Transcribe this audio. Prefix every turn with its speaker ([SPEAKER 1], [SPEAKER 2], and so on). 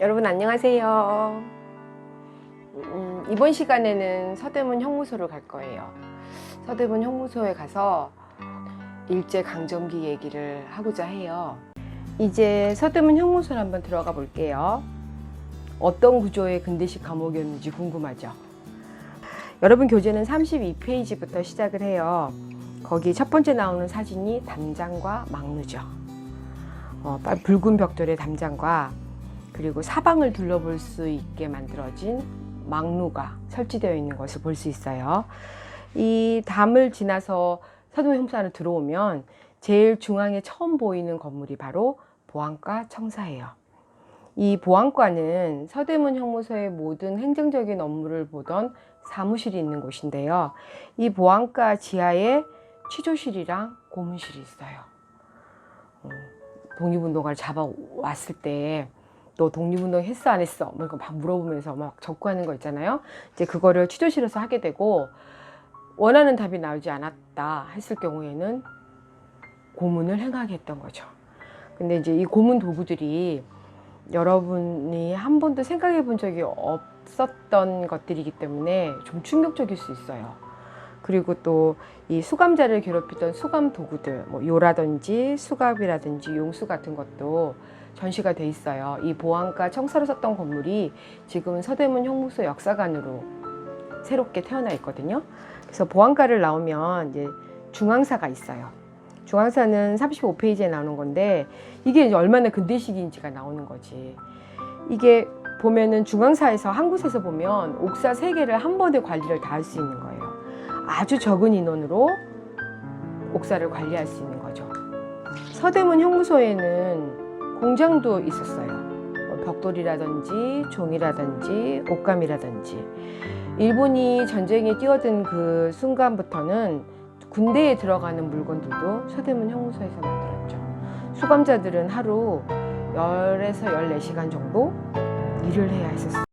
[SPEAKER 1] 여러분 안녕하세요. 음, 이번 시간에는 서대문 형무소를 갈 거예요. 서대문 형무소에 가서 일제 강점기 얘기를 하고자 해요. 이제 서대문 형무소를 한번 들어가 볼게요. 어떤 구조의 근대식 감옥이었는지 궁금하죠? 여러분 교재는 32페이지부터 시작을 해요. 거기 첫 번째 나오는 사진이 담장과 막루죠. 어, 빨- 붉은 벽돌의 담장과 그리고 사방을 둘러볼 수 있게 만들어진 막루가 설치되어 있는 것을 볼 수 있어요. 이 담을 지나서 서대문 형사 안을 들어오면 제일 중앙에 처음 보이는 건물이 바로 보안과 청사예요. 이 보안과는 서대문 형무소의 모든 행정적인 업무를 보던 사무실이 있는 곳인데요. 이 보안과 지하에 취조실이랑 고문실이 있어요. 어, 독립운동가를 잡아왔을 때 너 독립운동 했어 안 했어? 뭐 이거 막 물어보면서 막 적고 하는 거 있잖아요. 이제 그거를 취조실에서 하게 되고 원하는 답이 나오지 않았다 했을 경우에는 고문을 행하게 했던 거죠. 근데 이제 이 고문 도구들이 여러분이 한 번도 생각해 본 적이 없었던 것들이기 때문에 좀 충격적일 수 있어요. 그리고 또 이 수감자를 괴롭히던 수감 도구들, 뭐 요라든지 수갑이라든지 용수 같은 것도 전시가 돼 있어요. 이 보안과 청사로 썼던 건물이 지금은 서대문 형무소 역사관으로 새롭게 태어나 있거든요. 그래서 보안과를 나오면 이제 중앙사가 있어요. 중앙사는 35페이지에 나오는 건데 이게 이제 얼마나 근대식인지가 나오는 거지. 이게 보면은 중앙사에서 한 곳에서 보면 옥사 세 개를 한 번에 관리를 다 할 수 있는 거예요. 아주 적은 인원으로 옥사를 관리할 수 있는 거죠. 서대문 형무소에는 공장도 있었어요. 뭐 벽돌이라든지 종이라든지 옷감이라든지 일본이 전쟁에 뛰어든 그 순간부터는 군대에 들어가는 물건들도 서대문 형무소에서 만들었죠. 수감자들은 하루 10에서 14시간 정도 일을 해야 했었어요.